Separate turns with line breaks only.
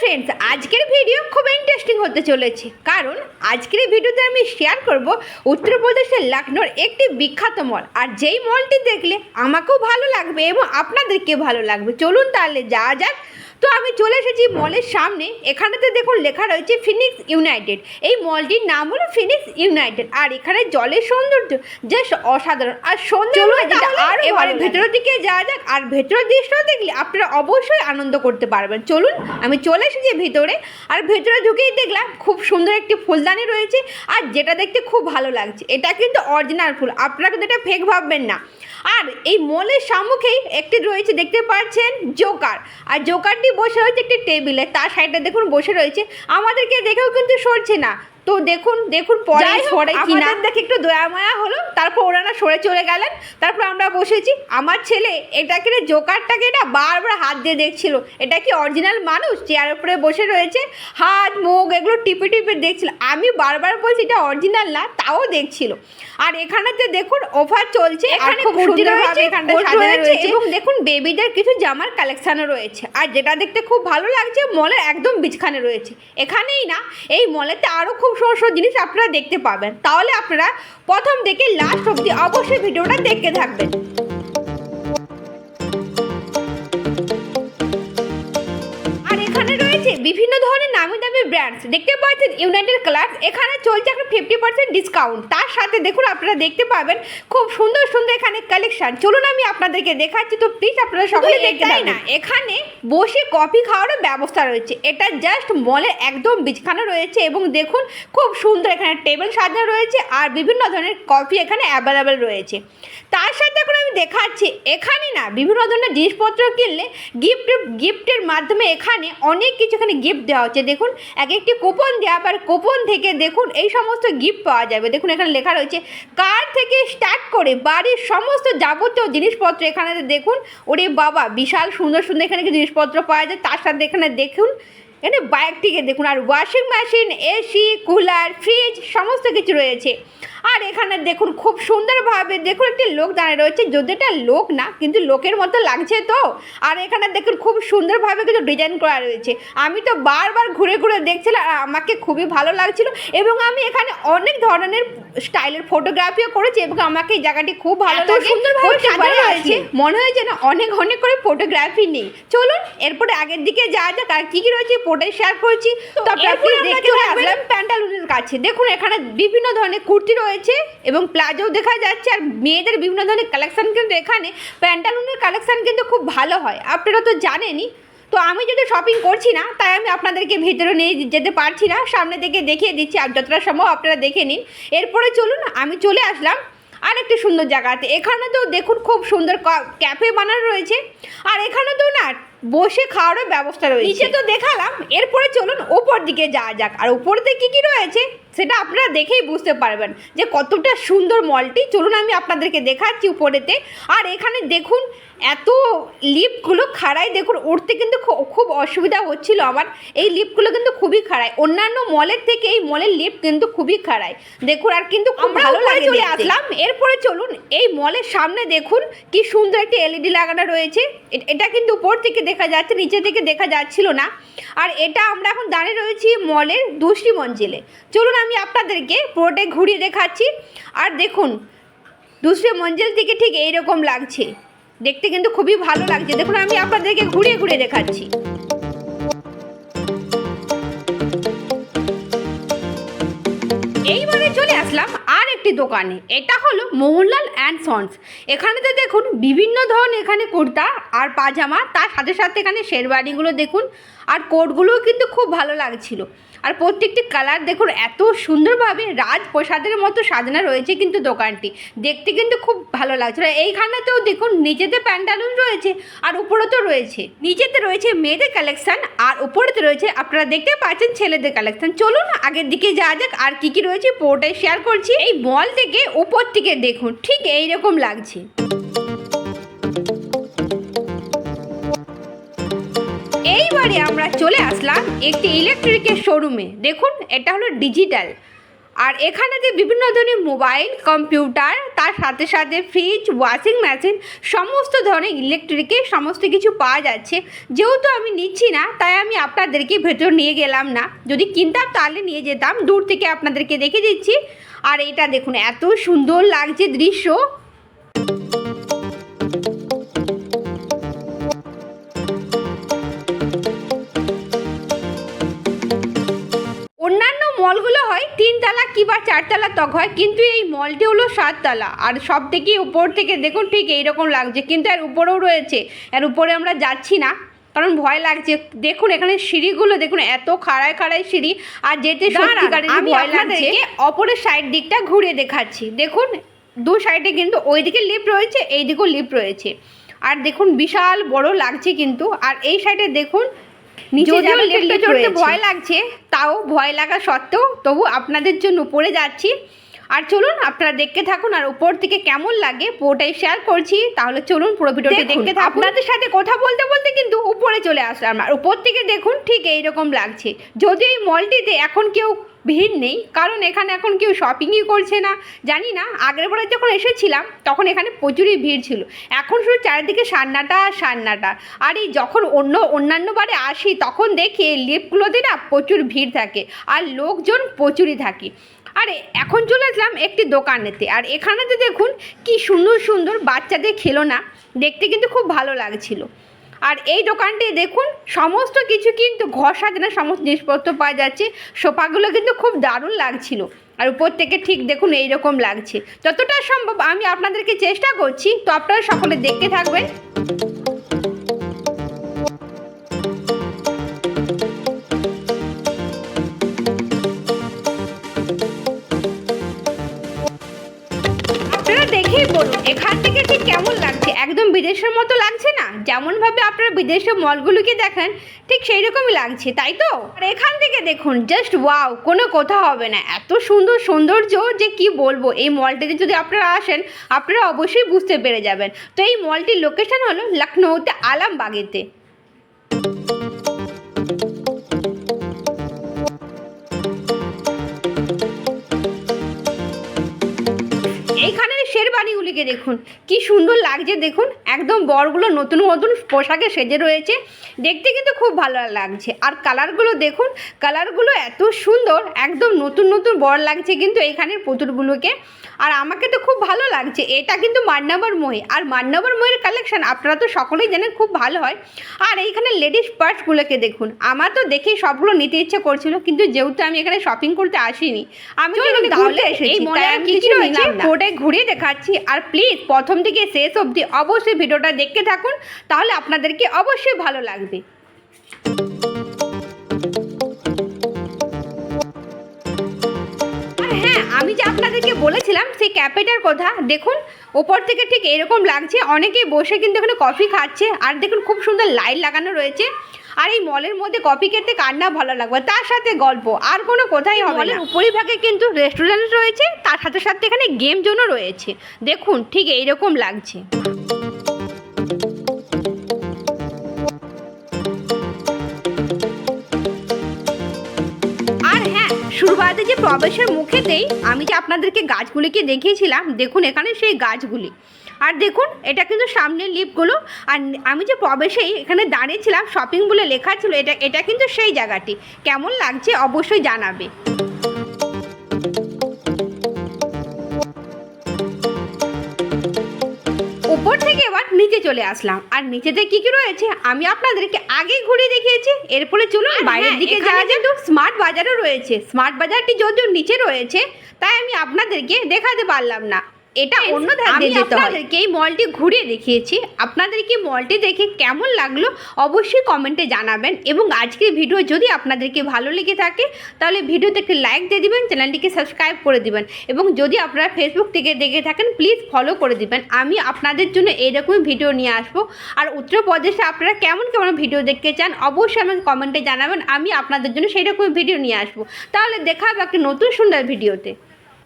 Friends আজকের video খুব interesting হতে চলেছে। কারণ আজকের ভিডিওতে আমি শেয়ার করব উত্তরপ্রদেশের লখনৌর একটি বিখ্যাত মল আর যেই মলটি দেখলে আমাকেও ভালো লাগবে এবং আপনাদেরকে ভালো লাগবে। চলুন তাহলে যাওয়া যাক তো আমি চলে এসেছি মলের সামনে। এখানেতে দেখুন লেখা রয়েছে ফিনিক্স ইউনাইটেড এই মলটির নাম হলো ফিনিক্স ইউনাইটেড আর এখানে জলের সৌন্দর্য জাস্ট অসাধারণ। আর সৌন্দর্য আর এবারে ভেতরের দিকে যাওয়া যাক। আর ভেতরের দৃশ্যটা দেখলে আপনারা অবশ্যই আনন্দ করতে পারবেন। চলুন আমি চলে এসেছি ভেতরে। আর ভেতরে ঢুকেই দেখলাম খুব সুন্দর একটি ফুলদানি রয়েছে। আর যেটা দেখতে খুব ভালো লাগছে এটা কিন্তু অরিজিনাল ফুল। আপনারা কিন্তু এটা ফেক ভাববেন না। আর এই মলের সম্মুখেই একটি রয়েছে দেখতে পাচ্ছেন জোকার। আর জোকারটি বসে রয়েছে একটি টেবিলে তার সাইডটা দেখুন বসে রয়েছে। আমাদেরকে দেখেও কিন্তু সরছে না। তো দেখুন দেখুন পরে সরে কিনা।
আমাদের
দেখে একটু দয়া মায়া হলো তারপর ওনারা সরে চলে গেলেন তারপর আমরা বসেছি। আমার ছেলে এটাকে রে জোকারটাকে না বারবার হাত দিয়ে দেখছিল। এটা কি অরিজিনাল মানুষ? চেয়ারের উপরে বসে রয়েছে হাত মুখ এগুলো টিপে টিপে দেখছিল। আমি বারবার বলছি এটা অরিজিনাল না তাও দেখছিল। আর এখানেতে দেখুন অফার চলছে আর
এখানে
খুব
কুর্তি রয়েছে রয়েছে
এবং দেখুন বেবিদের কিছু জামার কালেকশনও রয়েছে। আর যেটা দেখতে খুব ভালো লাগছে মলের একদম বিছখানে রয়েছে। এখানেই না এই মলেতে আরও খুব সুন্দর সুন্দর জিনিস আপনারা দেখতে পাবেন। তাহলে আপনারা প্রথম থেকে লাস্ট অবধি অবশ্যই ভিডিওটা দেখতে থাকবেন। বিভিন্ন ধরনের নামি দামি ব্র্যান্ডস দেখতে পাচ্ছেন ইউনাইটেড কালার্স এখানে চলছে একটা ফিফটি পার্সেন্ট ডিসকাউন্ট তার সাথে দেখুন আপনারা দেখতে পাবেন খুব সুন্দর সুন্দর এখানে কালেকশন চলুন আমি আপনাদেরকে দেখাচ্ছি তো প্লিজ আপনারা সকলে দেখতে না এখানে বসে কফি খাওয়ারও ব্যবস্থা রয়েছে। এটা জাস্ট মলের একদম বিছখানা রয়েছে এবং দেখুন খুব সুন্দর এখানে টেবিল সাজানো রয়েছে আর বিভিন্ন ধরনের কফি এখানে অ্যাভেলেবেল রয়েছে। তার সাথে এখন আমি দেখাচ্ছি এখানে না বিভিন্ন ধরনের জিনিসপত্র কিনলে গিফট গিফটের মাধ্যমে এখানে অনেক কিছু এখানে গিফট দেওয়া হচ্ছে। দেখুন এক একটি কুপন দেওয়া আবার কুপন থেকে দেখুন, এই সমস্ত গিফট পাওয়া যাবে। দেখুন, এখানে লেখা রয়েছে, কার থেকে স্টার্ট করে বাড়ির সমস্ত যাবতীয় জিনিসপত্র এখানে দেখুন, ওরে বাবা, বিশাল সুন্দর সুন্দর এখানে জিনিসপত্র পাওয়া যায়। তার সাথে এখানে দেখুন, এখানে বাইকটিকে দেখুন, আর washing machine AC cooler fridge সমস্ত কিছু রয়েছে। আর এখানে দেখুন খুব সুন্দরভাবে দেখুন একটি লোক দাঁড়িয়ে রয়েছে। যদি এটা লোক না কিন্তু লোকের মতো লাগছে তো। আর এখানে দেখুন খুব সুন্দরভাবে কিছু ডিজাইন করা রয়েছে। আমি তো বারবার ঘুরে ঘুরে দেখছিলাম আর আমাকে খুবই ভালো লাগছিল এবং আমি এখানে অনেক ধরনের স্টাইলের ফটোগ্রাফিও করেছি এবং আমাকে এই জায়গাটি খুব ভালো লাগে।
সুন্দরভাবে সাজানো আছে।
মনে হয় যেন অনেক অনেক করে ফটোগ্রাফি নেই। চলুন এরপরে আগের দিকে যাওয়া যাক আর কী কী রয়েছে। পোটাই শেয়ার করছি। তো দেখতে আসলাম। প্যান্টালুনের কাছে। দেখুন এখানে বিভিন্ন ধরনের কুর্তি রয়েছে এবং প্লাজো দেখা যাচ্ছে। আর মেয়েদের বিভিন্ন ধরনের কালেকশান কিন্তু এখানে প্যান্টালুনের কালেকশান কিন্তু খুব ভালো হয়। আপনারা তো জানেনই। তো আমি যদি শপিং করছি না, তাই আমি আপনাদেরকে ভেতরে নিয়ে যেতে পারছি না। সামনে থেকে দেখিয়ে দিচ্ছি, আর যতটা সম্ভব আপনারা দেখে নিন। এরপরে চলুন, আমি চলে আসলাম আর একটি সুন্দর জায়গাতে। এখানে তো দেখুন, খুব সুন্দর ক্যাফে বানানো রয়েছে। আর এখানে তো না বসে খাওয়ারও ব্যবস্থা রয়েছে। নিচে তো দেখালাম, এরপরে চলুন ওপর দিকে যাওয়া যাক। আর ওপরেতে কী কী রয়েছে, সেটা আপনারা দেখেই বুঝতে পারবেন যে কতটা সুন্দর মলটি। চলুন আমি আপনাদেরকে দেখাচ্ছি উপরেতে। আর এখানে দেখুন এত লিফটগুলো খাড়াই দেখুন উঠতে কিন্তু খুব অসুবিধা হচ্ছিল আমার। এই লিফটগুলো কিন্তু খুবই খাড়াই। অন্যান্য মলের থেকে এই মলের লিফট কিন্তু খুবই খাড়াই। দেখুন আর কিন্তু খুব ভালো লাগে
চলে
আসলাম। এরপরে চলুন এই মলের সামনে দেখুন কি সুন্দর একটি এলইডি লাগানো রয়েছে। এটা কিন্তু উপর থেকে দেখা যাচ্ছে নিচে থেকে দেখা যাচ্ছিল না। আর এটা আমরা এখন দাঁড়িয়ে রয়েছি মলের দুশরি মঞ্জিলে। চলুন আমি আপনাদেরকে পুরোটাই ঘুরিয়ে দেখাচ্ছি। আর দেখুন দুসরে মঞ্জিল থেকে ঠিক এইরকম লাগছে। দেখতে কিন্তু খুবই ভালো লাগছে। দেখুন আমি আপনাদেরকে ঘুরে ঘুরে দেখাচ্ছি। এইবারে চলে আসলাম আর একটি দোকানে। এটা হলো মোহনলাল অ্যান্ড সন্স। এখানেতে দেখুন বিভিন্ন ধরনের এখানে কুর্তা আর পাজামা, তার সাথে সাথে এখানে শেরবানিগুলো দেখুন আর কোটগুলোও কিন্তু খুব ভালো লাগছিল। আর প্রত্যেকটি কালার দেখুন এত সুন্দরভাবে রাজপ্রসাদের মতো সাজানো রয়েছে কিন্তু দোকানটি। দেখতে কিন্তু খুব ভালো লাগছিল। এইখানেতেও দেখুন নিচেতে প্যান্ডালুন রয়েছে আর উপরে তো রয়েছে। নিচেতে রয়েছে মেয়েদের কালেকশন আর উপরেতে রয়েছে আপনারা দেখতে পাচ্ছেন ছেলেদের কালেকশন। চলুন আগের দিকে যাওয়া যাক আর কি কি রয়েছে, পুরোটাই শেয়ার করছি, এই বল থেকে উপর থেকে দেখুন, ঠিক এই রকম লাগছে। এইবারে আমরা চলে আসলাম একটি ইলেকট্রিকের শোরুমে দেখুন, এটা হলো ডিজিটাল আর এখানে যে বিভিন্ন ধরনের মোবাইল, কম্পিউটার, তার সাথে সাথে ফ্রিজ, ওয়াশিং মেশিন, সমস্ত ধরনের ইলেকট্রিকে সমস্ত কিছু পাওয়া যাচ্ছে। যেহেতু আমি নিচ্ছি না, তাই আমি আপনাদেরকে ভেতর নিয়ে গেলাম না। যদি কিনতাম তাহলে নিয়ে যেতাম। দূর থেকে আপনাদেরকে দেখে দিচ্ছি। আর এটা দেখুন, এত সুন্দর লাগছে দৃশ্য। তিনতলা কিংবা চারতলা তক হয় কিন্তু এই মলটি হলো সাততলা। আর সব থেকে উপর থেকে দেখুন ঠিক এইরকম লাগছে কিন্তু এর উপরেও রয়েছে। এর উপরে আমরা যাচ্ছি না কারণ ভয় লাগছে। দেখুন এখানে সিঁড়িগুলো দেখুন এত খাড়ায় খাড়ায় সিঁড়ি আর যেতে সত্যিকারের ভয় লাগছে অপরের সাইড দিকটা ঘুরে দেখাচ্ছি। দেখুন দু সাইডে কিন্তু ওইদিকে লিফট রয়েছে এইদিকেও লিফট রয়েছে। আর দেখুন বিশাল বড় লাগছে কিন্তু। আর এই সাইডে দেখুন
যদিও লিফটে
চড়তে। ভয় লাগছে তাও ভয় লাগা সত্ত্বেও তবু আপনাদের জন্য উপরে যাচ্ছি। আর চলুন আপনারা দেখতে থাকুন আর উপর থেকে কেমন লাগে পুরোটাই শেয়ার করছি। তাহলে চলুন পুরো ভিডিওটি দেখতে থাকুন। আপনাদের সাথে কথা বলতে বলতে কিন্তু উপরে চলে আসলাম। আর উপর থেকে দেখুন ঠিক এইরকম লাগছে। যদি এই মলটিতে এখন কেউ ভিড় নেই, কারণ এখানে এখন কেউ শপিংই করছে না। জানি না আগের বারে যখন এসেছিলাম, তখন এখানে প্রচুরই ভিড় ছিল। এখন শুধু চারিদিকে সান্নাটা আর সান্নাটা। আর এই যখন অন্য, অন্যান্য বারে আসি, তখন দেখি লিফটগুলোতে না প্রচুর ভিড় থাকে, আর লোকজন প্রচুরই থাকে। আরে এখন চলে আসলাম একটি দোকানেতে, আর এখানেতে দেখুন কি সুন্দর সুন্দর বাচ্চাদের খেলনা, দেখতে কিন্তু খুব ভালো লাগছিল। আর এই দোকানটি দেখুন, সমস্ত কিছু কিন্তু ঘর সাজানোর সমস্ত জিনিসপত্র পাওয়া যাচ্ছে। সোফাগুলো কিন্তু খুব দারুণ লাগছিল। আর উপর থেকে ঠিক দেখুন এইরকম লাগছে। যতটা সম্ভব আমি আপনাদেরকে চেষ্টা করছি, তো আপনারা সকলে দেখতে থাকবেন। আপনারা দেখেই বলুন, এখান বিদেশের মতো লাগছে না। যেমনভাবে আপনারা বিদেশের মলগুলোকে দেখেন, ঠিক সেই রকমই লাগছে, তাই তো? আর এখান থেকে দেখুন জাস্ট ওয়াও কোনো কথা হবে না। এত সুন্দর সৌন্দর্য যে কি বলব, এই মলটিতে যদি আপনারা আসেন, আপনারা অবশ্যই বুঝতে পেরে যাবেন। তো এই মলটির লোকেশন হলো লখনৌতে আলামবাগেতে। শেরবানিগুলিকে দেখুন। কি সুন্দর লাগছে দেখুন। একদম বরগুলো নতুন নতুন পোশাকে সেজে রয়েছে। দেখতে কিন্তু খুব ভালো লাগছে। আর কালারগুলো দেখুন কালারগুলো এত সুন্দর একদম নতুন নতুন বর লাগছে কিন্তু এইখানের পুতুলগুলোকে। আর আমাকে তো খুব ভালো লাগছে। এটা কিন্তু মান্নাবার মহি আর মান্নাবার মহির কালেকশন আপনারা তো সকলেই জানেন খুব ভালো হয়। আর এইখানে লেডিস পার্টসগুলোকে দেখুন। আমার তো দেখেই সবগুলো নিতে ইচ্ছে করছিল কিন্তু যেহেতু আমি এখানে শপিং করতে আসিনি আমি
এই
রয়েছে? ঘুরিয়ে দেখাচ্ছি। আর প্লিজ প্রথম থেকে শেষ অবধি অবশ্যই ভিডিওটা দেখতে থাকুন, তাহলে আপনাদেরকে অবশ্যই ভালো লাগবে। হ্যাঁ আমি যে আপনাদেরকে বলেছিলাম, সেই ক্যাফেটার কথা? দেখুন, ওপর থেকে ঠিক এরকম লাগছে, অনেকেই বসে কিন্তু এখানে কফি খাচ্ছে, আর দেখুন খুব সুন্দর লাইট লাগানো রয়েছে। আর এই মলের মধ্যে কফি খেতে কার না ভালো লাগবে? তার সাথে গল্প আর কোনো কথাই হবে মলের উপরিভাগে কিন্তু রেস্টুরেন্ট রয়েছে তার সাথে সাথে এখানে গেম জোনও রয়েছে। দেখুন ঠিক এইরকম লাগছে। আর হ্যাঁ যে প্রবেশের মুখেতেই আমি যে আপনাদেরকে গাছগুলিকে দেখিয়েছিলাম দেখুন এখানে সেই গাছগুলি। আর দেখুন এটা কিন্তু সামনের লিফটগুলো আর আমি যে প্রবেশেই এখানে দাঁড়িয়েছিলাম শপিং বলে লেখা ছিল এটা এটা কিন্তু সেই জায়গাটি। কেমন লাগছে অবশ্যই জানাবে। উপর থেকে এবার নিচে চলে আসলাম। আর নিচেতে কি কি রয়েছে আমি আপনাদেরকে আগেই ঘুরিয়ে দেখিয়েছি। এরপরে চলুন বাইরের দিকে যাওয়া যায় স্মার্ট বাজারও রয়েছে। স্মার্ট বাজারটি যদিও নিচে রয়েছে তাই আমি আপনাদেরকে দেখাতে পারলাম না। এটা অন্য ধার যেতে হয়। আপনাদেরকে এই মলটি ঘুরিয়ে দেখিয়েছি। আপনাদেরকে মলটি দেখে কেমন লাগল অবশ্যই কমেন্টে জানাবেন এবং আজকের ভিডিও যদি আপনাদেরকে ভালো লেগে থাকে তাহলে ভিডিওতে একটি লাইক দিয়ে দিবেন চ্যানেলটিকে সাবস্ক্রাইব করে দিবেন এবং যদি আপনারা ফেসবুক থেকে দেখে থাকেন প্লিজ ফলো করে দিবেন। আমি আপনাদের জন্য এইরকমই ভিডিও নিয়ে আসব। আর উত্তরপ্রদেশে আপনারা কেমন কেমন ভিডিও দেখতে চান অবশ্যই আমাকে কমেন্টে জানাবেন। আমি আপনাদের জন্য সেই রকমই ভিডিও নিয়ে আসব। তাহলে দেখা হবে একটা নতুন সুন্দর ভিডিওতে